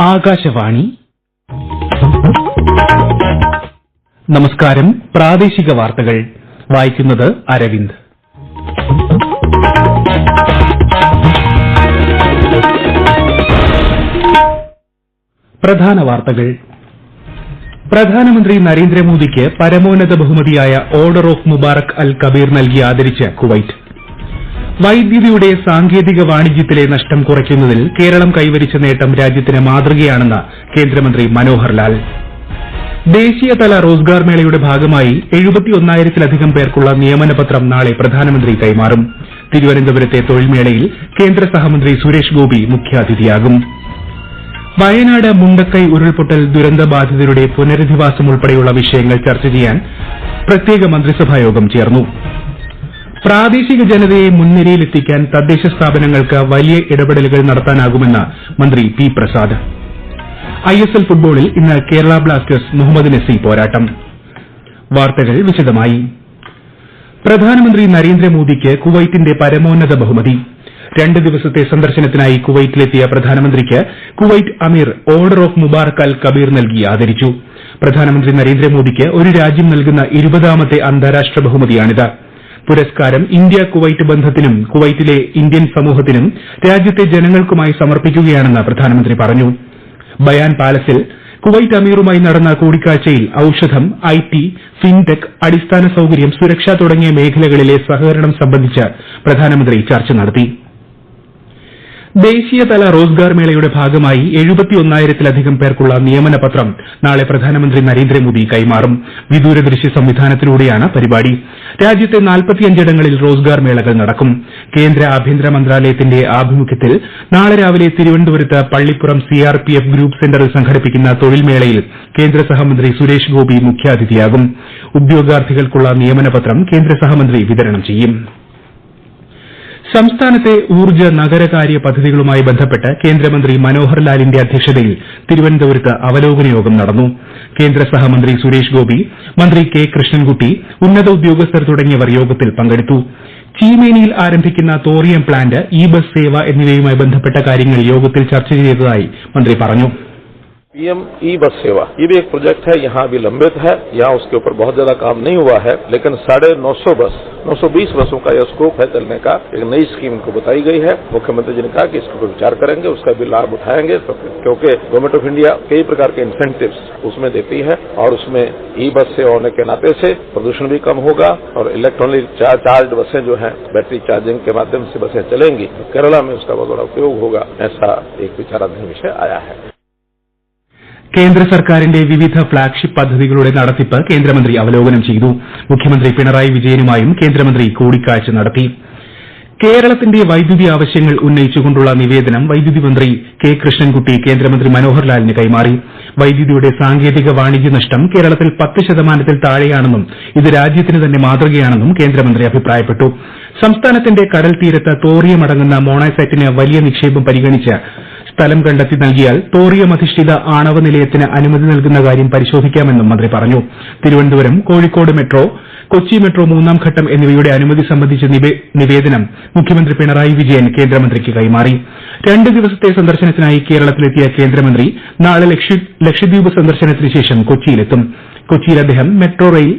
ആകാശവാണി. നമസ്കാരം. പ്രാദേശിക വാർത്തകൾ. വായിക്കുന്നത് അരവിന്ദ്. പ്രധാന വാർത്തകൾ. പ്രധാനമന്ത്രി നരേന്ദ്രമോദിക്ക് പരമോന്നത ബഹുമതിയായ order of Mubarak al Kabeer നൽകി ആദരിച്ച് കുവൈറ്റ്. വൈദ്യുതിയുടെ സാങ്കേതിക വാണിജ്യത്തിലെ നഷ്ടം കുറയ്ക്കുന്നതിൽ കേരളം കൈവരിച്ച നേട്ടം രാജ്യത്തിന് മാതൃകയാണെന്ന് കേന്ദ്രമന്ത്രി മനോഹർ ലാൽ ദേശീയതല റോസ്ഗാർ മേളയുടെ ഭാഗമായി എഴുപത്തിയൊന്നായിരത്തിലധികം പേർക്കുള്ള നിയമനപത്രം നാളെ പ്രധാനമന്ത്രി കൈമാറും. തിരുവനന്തപുരത്തെ തൊഴിൽമേളയിൽ കേന്ദ്ര സഹമന്ത്രി സുരേഷ് ഗോപി മുഖ്യാതിഥിയാകും. വയനാട് മുണ്ടക്കൈ ഉരുൾപൊട്ടൽ ദുരന്തബാധിതരുടെ പുനരധിവാസം ഉൾപ്പെടെയുള്ള വിഷയങ്ങൾ ചർച്ച ചെയ്യാൻ പ്രത്യേക മന്ത്രിസഭായോഗം ചേർന്നു. പ്രാദേശിക ജനതയെ മുൻനിരയിലെത്തിക്കാൻ തദ്ദേശ സ്ഥാപനങ്ങൾക്ക് വലിയ ഇടപെടലുകൾ നടത്താനാകുമെന്ന് മന്ത്രി പി പ്രസാദ്. ഐഎസ്എൽ ഫുട്ബോളിൽ ഇന്ന് കേരള ബ്ലാസ്റ്റേഴ്സ് മുഹമ്മദ് നസി പോരാട്ടം. വാർത്തകൾ വിശദമായി. പ്രധാനമന്ത്രി നരേന്ദ്രമോദിക്ക് കുവൈറ്റിന്റെ പരമോന്നത ബഹുമതി. രണ്ട് ദിവസത്തെ സന്ദർശനത്തിനായി കുവൈറ്റിലെത്തിയ പ്രധാനമന്ത്രിക്ക് Kuwait Ameer order of Mubarak al Kabeer നൽകി ആദരിച്ചു. പ്രധാനമന്ത്രി നരേന്ദ്രമോദിക്ക് ഒരു രാജ്യം നൽകുന്ന ഇരുപതാമത്തെ അന്താരാഷ്ട്ര ബഹുമതിയാണിത്. പുരസ്കാരം ഇന്ത്യ കുവൈറ്റ് ബന്ധത്തിനും കുവൈറ്റിലെ ഇന്ത്യൻ സമൂഹത്തിനും രാജ്യത്തെ ജനങ്ങൾക്കുമായി സമർപ്പിക്കുകയാണെന്ന് പ്രധാനമന്ത്രി പറഞ്ഞു. ബയാൻ പാലസിൽ കുവൈറ്റ് അമീറുമായി നടന്ന കൂടിക്കാഴ്ചയിൽ ഔഷധം ഐടി ഫിൻടെക് അടിസ്ഥാന സൌകര്യം സുരക്ഷ തുടങ്ങിയ മേഖലകളിലെ സഹകരണം സംബന്ധിച്ച് പ്രധാനമന്ത്രി ചർച്ച നടത്തി. ദേശീയതല റോസ്ഗാർ മേളയുടെ ഭാഗമായി എഴുപത്തിയൊന്നായിരത്തിലധികം പേർക്കുള്ള നിയമന പത്രം നാളെ പ്രധാനമന്ത്രി നരേന്ദ്രമോദി കൈമാറും. വിദൂര ദൃശ്യ സംവിധാനത്തിലൂടെയാണ് പരിപാടി. രാജ്യത്തെ നാൽപ്പത്തിയഞ്ചിടങ്ങളിൽ റോസ്ഗാർ മേളകൾ നടക്കും. കേന്ദ്ര ആഭ്യന്തര മന്ത്രാലയത്തിന്റെ ആഭിമുഖ്യത്തിൽ നാളെ രാവിലെ തിരുവനന്തപുരത്ത് പള്ളിപ്പുറം സിആർപിഎഫ് ഗ്രൂപ്പ് സെന്ററിൽ സംഘടിപ്പിക്കുന്ന തൊഴിൽ മേളയിൽ കേന്ദ്ര സഹമന്ത്രി സുരേഷ് ഗോപി മുഖ്യാതിഥിയാകും. ഉദ്യോഗാർത്ഥികൾക്കുള്ള നിയമനപത്രം കേന്ദ്ര സഹമന്ത്രി വിതരണം ചെയ്യും. സംസ്ഥാനത്തെ ഊർജ നഗരകാര്യ പദ്ധതികളുമായി ബന്ധപ്പെട്ട് കേന്ദ്രമന്ത്രി മനോഹർ ലാലിന്റെ അധ്യക്ഷതയിൽ തിരുവനന്തപുരത്ത് അവലോകന യോഗം നടന്നു. കേന്ദ്ര സഹമന്ത്രി സുരേഷ് ഗോപി മന്ത്രി കെ കൃഷ്ണൻകുട്ടി ഉന്നത ഉദ്യോഗസ്ഥർ തുടങ്ങിയവർ യോഗത്തിൽ പങ്കെടുത്തു. ചീമേനിയിൽ ആരംഭിക്കുന്ന തോറിയം പ്ലാന്റ് ഇ ബസ് സേവ എന്നിവയുമായി ബന്ധപ്പെട്ട കാര്യങ്ങൾ യോഗത്തിൽ ചർച്ച ചെയ്തതായി മന്ത്രി പറഞ്ഞു. पीएम ई बस सेवा। ये भी एक प्रोजेक्ट है, यहाँ अभी लंबित है, यहाँ उसके ऊपर बहुत ज़्यादा काम नहीं हुआ है, लेकिन साढ़े नौ सौ बस 920 बसों का यह स्कोप है चलने का एक नई स्कीम इनको बताई गई है। मुख्यमंत्री जी ने कहा कि इसके ऊपर विचार करेंगे, उसका भी लाभ उठाएँगे तो क्योंकि गवर्नमेंट ऑफ़ इंडिया कई प्रकार के इंसेंटिव्स उसमें देती है, और उसमें ई बस से होने के नाते से प्रदूषण भी कम होगा, और इलेक्ट्रॉनिक चार्ज बसें जो है बैटरी चार्जिंग के माध्यम से बसें चलेंगी। केरला में उसका बहुत बड़ा उपयोग होगा, ऐसा एक विचाराधीन विषय आया है। കേന്ദ്ര സർക്കാരിന്റെ വിവിധ ഫ്ളാഗ്ഷിപ്പ് പദ്ധതികളുടെ നടത്തിപ്പ് കേന്ദ്രമന്ത്രി അവലോകനം ചെയ്തു. മുഖ്യമന്ത്രി പിണറായി വിജയനുമായും കേന്ദ്രമന്ത്രി കൂടിക്കാഴ്ച നടത്തി. കേരളത്തിന്റെ വൈദ്യുതി ആവശ്യങ്ങൾ ഉന്നയിച്ചുകൊണ്ടുള്ള നിവേദനം വൈദ്യുതി മന്ത്രി കെ കൃഷ്ണൻകുട്ടി കേന്ദ്രമന്ത്രി മനോഹർ ലാലിന് കൈമാറി. വൈദ്യുതിയുടെ സാങ്കേതിക വാണിജ്യ നഷ്ടം കേരളത്തിൽ പത്ത് ശതമാനത്തിൽ താഴെയാണെന്നും ഇത് രാജ്യത്തിന് തന്നെ മാതൃകയാണെന്നും കേന്ദ്രമന്ത്രി അഭിപ്രായപ്പെട്ടു. സംസ്ഥാനത്തിന്റെ കടൽ തീരത്ത് തോറിയമടങ്ങുന്ന മോണോസൈറ്റിന് വലിയ നിക്ഷേപം പരിഗണിച്ച് സ്ഥലം കണ്ടെത്തി നൽകിയാൽ ടോറിയം അധിഷ്ഠിത ആണവ നിലയത്തിന് അനുമതി നൽകുന്ന കാര്യം പരിശോധിക്കാമെന്നും മന്ത്രി പറഞ്ഞു. തിരുവനന്തപുരം കോഴിക്കോട് മെട്രോ കൊച്ചി മെട്രോ മൂന്നാം ഘട്ടം എന്നിവയുടെ അനുമതി സംബന്ധിച്ച നിവേദനം മുഖ്യമന്ത്രി പിണറായി വിജയൻ കേന്ദ്രമന്ത്രിക്ക് കൈമാറി. രണ്ട് ദിവസത്തെ സന്ദർശനത്തിനായി കേരളത്തിലെത്തിയ കേന്ദ്രമന്ത്രി നാളെ ലക്ഷദ്വീപ് സന്ദർശനത്തിന് ശേഷം കൊച്ചിയിലെത്തും. കൊച്ചിയിൽ അദ്ദേഹം മെട്രോ റെയിൽ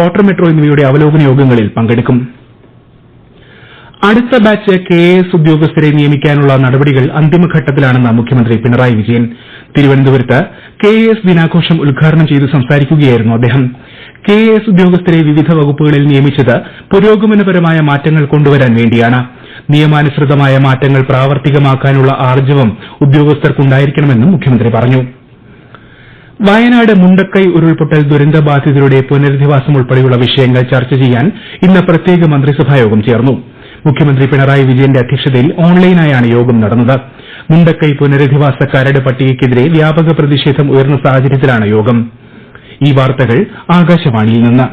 വാട്ടർ മെട്രോ എന്നിവയുടെ അവലോകന യോഗങ്ങളിൽ പങ്കെടുക്കും. അടുത്ത ബാച്ച് കെ എസ് ഉദ്യോഗസ്ഥരെ നിയമിക്കാനുള്ള നടപടികൾ അന്തിമഘട്ടത്തിലാണെന്ന് മുഖ്യമന്ത്രി പിണറായി വിജയൻ. തിരുവനന്തപുരത്ത് കെ എ എസ് ദിനാഘോഷം ഉദ്ഘാടനം ചെയ്ത് സംസാരിക്കുകയായിരുന്നു അദ്ദേഹം. കെ എ എസ് ഉദ്യോഗസ്ഥരെ വിവിധ വകുപ്പുകളിൽ നിയമിച്ചത് പുരോഗമനപരമായ മാറ്റങ്ങൾ കൊണ്ടുവരാൻ വേണ്ടിയാണ്. നിയമാനുസൃതമായ മാറ്റങ്ങൾ പ്രാവർത്തികമാക്കാനുള്ള ആർജവം ഉദ്യോഗസ്ഥർക്കുണ്ടായിരിക്കണമെന്നും മുഖ്യമന്ത്രി പറഞ്ഞു. വയനാട് മുണ്ടക്കൈ ഉരുൾപൊട്ടൽ ദുരന്തബാധിതരുടെ പുനരധിവാസം ഉൾപ്പെടെയുള്ള വിഷയങ്ങൾ ചർച്ച ചെയ്യാൻ ഇന്ന് പ്രത്യേക മന്ത്രിസഭായോഗം ചേർന്നു. മുഖ്യമന്ത്രി പിണറായി വിജയന്റെ അധ്യക്ഷതയിൽ ഓൺലൈനായാണ് യോഗം നടന്നത്. മുണ്ടക്കൈ പുനരധിവാസ കരട് പട്ടികയ്ക്കെതിരെ വ്യാപക പ്രതിഷേധം ഉയർന്ന സാഹചര്യത്തിലാണ് യോഗം. ഈ വാർത്തകൾ ആകാശവാണിയിൽ നിന്ന്.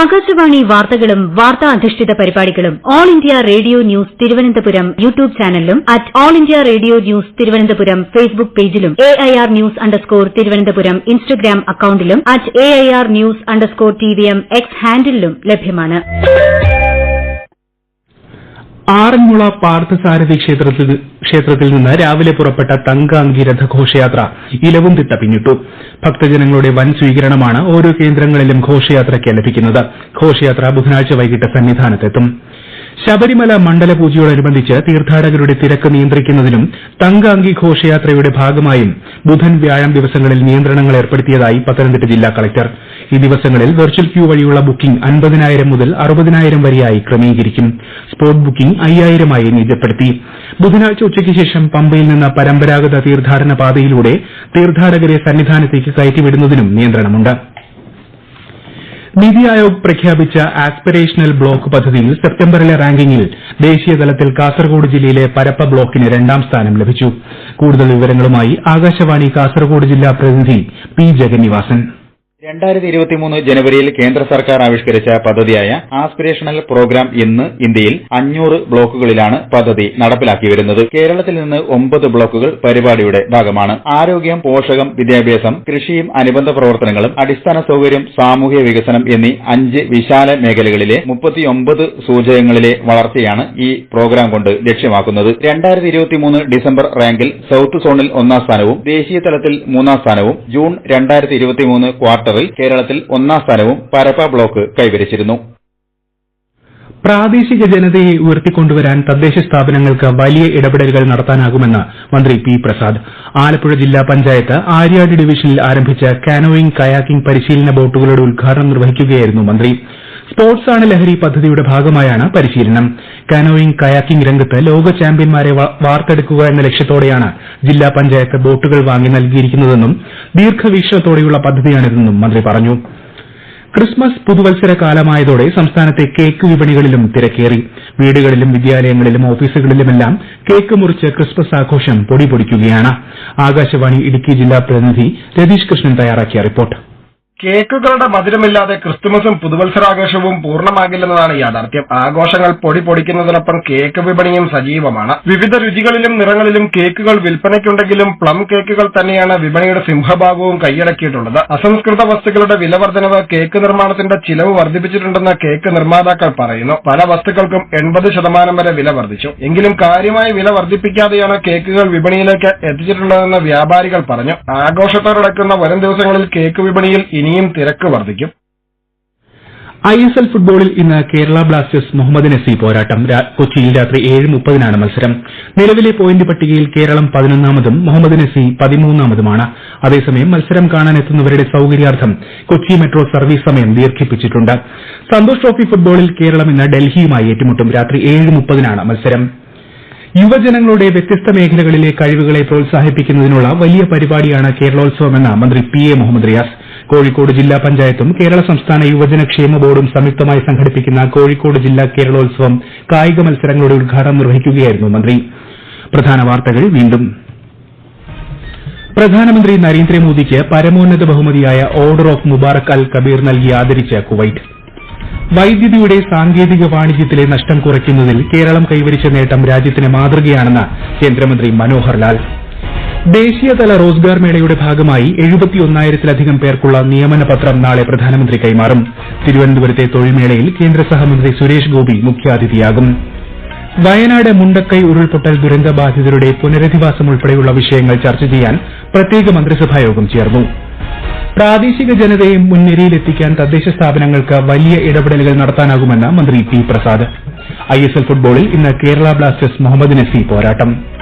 ആകാശവാണി വാർത്തകളും വാർത്താ അധിഷ്ഠിത പരിപാടികളും all India radio news Thiruvananthapuram YouTube ചാനലിലും at all India radio news Thiruvananthapuram Facebook പേജിലും A I R news underscore Thiruvananthapuram Instagram അക്കൌണ്ടിലും at A I R news underscore T V M X ഹാൻഡിലും ലഭ്യമാണ്. ആറന്മുള പാർത്ഥസാരഥി ക്ഷേത്രത്തിൽ ക്ഷേത്രത്തിൽ നിന്ന് രാവിലെ പുറപ്പെട്ട തങ്കാങ്കി രഥഘോഷയാത്ര ഇലവും തിട്ട പിന്നിട്ടു. ഭക്തജനങ്ങളുടെ വൻ സ്വീകരണമാണ് ഓരോ കേന്ദ്രങ്ങളിലും ഘോഷയാത്രയ്ക്ക് ലഭിക്കുന്നത്. ഘോഷയാത്ര ബുധനാഴ്ച വൈകിട്ട് സന്നിധാനത്തെത്തും. ശബരിമല മണ്ഡല പൂജയോടനുബന്ധിച്ച് തീർത്ഥാടകരുടെ തിരക്ക് നിയന്ത്രിക്കുന്നതിനും തങ്കാങ്കി ഘോഷയാത്രയുടെ ഭാഗമായും ബുധൻ വ്യാഴം ദിവസങ്ങളിൽ നിയന്ത്രണങ്ങൾ ഏർപ്പെടുത്തിയതായി പത്തനംതിട്ട ജില്ലാ കളക്ടർ ഈ ദിവസങ്ങളിൽ വെർച്വൽ ക്യൂ വഴിയുള്ള ബുക്കിംഗ് അൻപതിനായിരം മുതൽ അറുപതിനായിരം വരെയായി ക്രമീകരിക്കും. സ്പോട്ട് ബുക്കിംഗ് അയ്യായിരമായി നിജപ്പെടുത്തി. ബുധനാഴ്ച ഉച്ചയ്ക്ക് ശേഷം പമ്പയിൽ നിന്ന് പരമ്പരാഗത തീർത്ഥാടന പാതയിലൂടെ തീർത്ഥാടകരെ സന്നിധാനത്തേക്ക് കയറ്റിവിടുന്നതിനും നിയന്ത്രണമുണ്ട്. നിതി ആയോഗ് പ്രഖ്യാപിച്ച ആസ്പിറേഷണൽ ബ്ലോക്ക് പദ്ധതിയിൽ സെപ്റ്റംബറിലെ റാങ്കിങ്ങിൽ ദേശീയതലത്തിൽ കാസർഗോഡ് ജില്ലയിലെ പരപ്പ ബ്ലോക്കിന് രണ്ടാം സ്ഥാനം ലഭിച്ചു. കൂടുതൽ വിവരങ്ങളുമായി ആകാശവാണി കാസർഗോഡ് ജില്ലാ പ്രതിനിധി പി ജഗന്നിവാസൻ. രണ്ടായിരത്തി ഇരുപത്തി മൂന്ന് ജനുവരിയിൽ കേന്ദ്ര സർക്കാർ ആവിഷ്കരിച്ച പദ്ധതിയായ ആസ്പിരേഷണൽ പ്രോഗ്രാം ഇന്ന് ഇന്ത്യയിൽ അഞ്ഞൂറ് ബ്ലോക്കുകളിലാണ് പദ്ധതി നടപ്പിലാക്കി വരുന്നത്. കേരളത്തിൽ നിന്ന് ഒമ്പത് ബ്ലോക്കുകൾ പരിപാടിയുടെ ഭാഗമാണ്. ആരോഗ്യം പോഷകം വിദ്യാഭ്യാസം കൃഷിയും അനുബന്ധ പ്രവർത്തനങ്ങളും അടിസ്ഥാന സൌകര്യം സാമൂഹ്യ വികസനം എന്നീ അഞ്ച് വിശാല മേഖലകളിലെ മുപ്പത്തിയൊമ്പത് സൂചകങ്ങളിലെ വളർച്ചയാണ് ഈ പ്രോഗ്രാം കൊണ്ട് ലക്ഷ്യമാക്കുന്നത്. രണ്ടായിരത്തി ഇരുപത്തി മൂന്ന് ഡിസംബർ റാങ്കിൽ സൌത്ത് സോണിൽ ഒന്നാം സ്ഥാനവും ദേശീയ തലത്തിൽ മൂന്നാം സ്ഥാനവും ജൂൺ രണ്ടായിരത്തി ഇരുപത്തിമൂന്ന് ക്വാർട്ടറിൽ കേരളത്തിൽ ഒന്നാം സ്ഥാനവും പരപ്പ ബ്ലോക്ക് കൈവരിച്ചിരുന്നു. പ്രാദേശിക ജനതയെ ഉയർത്തിക്കൊണ്ടുവരാൻ തദ്ദേശ സ്ഥാപനങ്ങൾക്ക് വലിയ ഇടപെടലുകൾ നടത്താനാകുമെന്ന് മന്ത്രി പി പ്രസാദ്. ആലപ്പുഴ ജില്ലാ പഞ്ചായത്ത് ആര്യാട് ഡിവിഷനിൽ ആരംഭിച്ച കാനോയിംഗ് കയാക്കിംഗ് പരിശീലന ബോട്ടുകളുടെ ഉദ്ഘാടനം നിർവഹിക്കുകയായിരുന്നു മന്ത്രി. സ്പോർട്സ് ആണ് ലഹരി പദ്ധതിയുടെ ഭാഗമായാണ് പരിശീലനം. കാനോയിങ് കയാക്കിംഗ് രംഗത്ത് ലോക ചാമ്പ്യന്മാരെ വാർത്തെടുക്കുക എന്ന ലക്ഷ്യത്തോടെയാണ് ജില്ലാ പഞ്ചായത്ത് ബോട്ടുകൾ വാങ്ങി നൽകിയിരിക്കുന്നതെന്നും ദീർഘവീക്ഷണത്തോടെയുള്ള പദ്ധതിയാണിതെന്നും മന്ത്രി പറഞ്ഞു. ക്രിസ്മസ് പുതുവത്സര കാലമായതോടെ സംസ്ഥാനത്തെ കേക്ക് വിപണികളിലും തിരക്കേറി. വീടുകളിലും വിദ്യാലയങ്ങളിലും ഓഫീസുകളിലുമെല്ലാം കേക്ക് മുറിച്ച് ക്രിസ്മസ് ആഘോഷം പൊടിപൊടിക്കുകയാണ് ആകാശവാണി ഇടുക്കി ജില്ലാ പ്രതിനിധി രതീഷ് കൃഷ്ണൻ തയ്യാറാക്കിയ റിപ്പോർട്ട്. കേക്കുകളുടെ മധുരമില്ലാതെ ക്രിസ്തുമസും പുതുവത്സരാഘോഷവും പൂർണമാകില്ലെന്നതാണ് യാഥാർത്ഥ്യം. ആഘോഷങ്ങൾ പൊടി പൊടിക്കുന്നതിനൊപ്പം കേക്ക് വിപണിയും സജീവമാണ്. വിവിധ രുചികളിലും നിറങ്ങളിലും കേക്കുകൾ വിൽപ്പനയ്ക്കുണ്ടെങ്കിലും പ്ലം കേക്കുകൾ തന്നെയാണ് വിപണിയുടെ സിംഹഭാഗവും കൈയടക്കിയിട്ടുള്ളത്. അസംസ്കൃത വസ്തുക്കളുടെ വില വർധനവ് കേക്ക് നിർമ്മാണത്തിന്റെ ചിലവ് വർദ്ധിപ്പിച്ചിട്ടുണ്ടെന്ന് കേക്ക് നിർമ്മാതാക്കൾ പറയുന്നു. പല വസ്തുക്കൾക്കും എൺപത് ശതമാനം വരെ വില വർദ്ധിച്ചു. എങ്കിലും കാര്യമായ വില വർദ്ധിപ്പിക്കാതെയാണ് കേക്കുകൾ വിപണിയിലേക്ക് എത്തിച്ചിട്ടുള്ളതെന്ന് വ്യാപാരികൾ പറഞ്ഞു. ആഘോഷത്തോടക്കുന്ന വരും ദിവസങ്ങളിൽ കേക്ക് വിപണിയിൽ ഇനിയും തിരക്ക് വർദ്ധിക്കും. ഐ എസ് എൽ ഫുട്ബോളിൽ ഇന്ന് കേരള ബ്ലാസ്റ്റേഴ്സ് മുഹമ്മദ് നസി പോരാട്ടം. കൊച്ചിയിൽ രാത്രി ഏഴ് മുപ്പതിനാണ് മത്സരം. നിലവിലെ പോയിന്റ് പട്ടികയിൽ കേരളം പതിനൊന്നാമതും മുഹമ്മദ് നസി പതിമൂന്നാമതുമാണ്. അതേസമയം മത്സരം കാണാനെത്തുന്നവരുടെ സൌകര്യാർത്ഥം കൊച്ചി മെട്രോ സർവീസ് സമയം ദീർഘിപ്പിച്ചിട്ടുണ്ട്. സന്തോഷ് ട്രോഫി ഫുട്ബോളിൽ കേരളം ഇന്ന് ഡൽഹിയുമായി ഏറ്റുമുട്ടും. രാത്രി ഏഴ് മുപ്പതിനാണ് മത്സരം. യുവജനങ്ങളുടെ വ്യത്യസ്ത മേഖലകളിലെ കഴിവുകളെ പ്രോത്സാഹിപ്പിക്കുന്നതിനുള്ള വലിയ പരിപാടിയാണ് കേരളോത്സവമെന്ന് മന്ത്രി പി എ മുഹമ്മദ് റിയാസ്. കോഴിക്കോട് ജില്ലാ പഞ്ചായത്തും കേരള സംസ്ഥാന യുവജന ക്ഷേമ ബോർഡും സംയുക്തമായി സംഘടിപ്പിക്കുന്ന കോഴിക്കോട് ജില്ലാ കേരളോത്സവം കായിക മത്സരങ്ങളുടെ ഉദ്ഘാടനം നിർവഹിക്കുകയായിരുന്നു മന്ത്രി. പ്രധാന വാർത്തകൾ വീണ്ടും. പ്രധാനമന്ത്രി നരേന്ദ്രമോദിക്ക് പരമോന്നത ബഹുമതിയായ order of Mubarak al Kabeer നൽകി ആദരിച്ച കുവൈറ്റ്. വൈദ്യുതിയുടെ സാങ്കേതിക വാണിജ്യത്തിലെ നഷ്ടം കുറയ്ക്കുന്നതിൽ കേരളം കൈവരിച്ച നേട്ടം രാജ്യത്തിന് മാതൃകയാണെന്ന് കേന്ദ്രമന്ത്രി മനോഹർ ലാൽ. ദേശീയതല റോസ്ഗാർ മേളയുടെ ഭാഗമായി എഴുപത്തിയൊന്നായിരത്തിലധികം പേർക്കുള്ള നിയമന പത്രം നാളെ പ്രധാനമന്ത്രി കൈമാറും. തിരുവനന്തപുരത്തെ തൊഴിൽമേളയിൽ കേന്ദ്ര സഹമന്ത്രി സുരേഷ് ഗോപി മുഖ്യാതിഥിയാകും. വയനാട് മുണ്ടക്കൈ ഉരുൾപൊട്ടൽ ദുരന്തബാധിതരുടെ പുനരധിവാസം ഉൾപ്പെടെയുള്ള വിഷയങ്ങൾ ചർച്ച ചെയ്യാൻ പ്രത്യേക മന്ത്രിസഭായോഗം ചേർന്നു. പ്രാദേശിക ജനതയെ മുൻനിരയിലെത്തിക്കാൻ തദ്ദേശ സ്ഥാപനങ്ങൾക്ക് വലിയ ഇടപെടലുകൾ നടത്താനാകുമെന്ന് മന്ത്രി P Prasad. ISL S L ഫുട്ബോളിൽ ഇന്ന് കേരള ബ്ലാസ്റ്റേഴ്സ് മുഹമ്മദ് നസി പോരാട്ടം.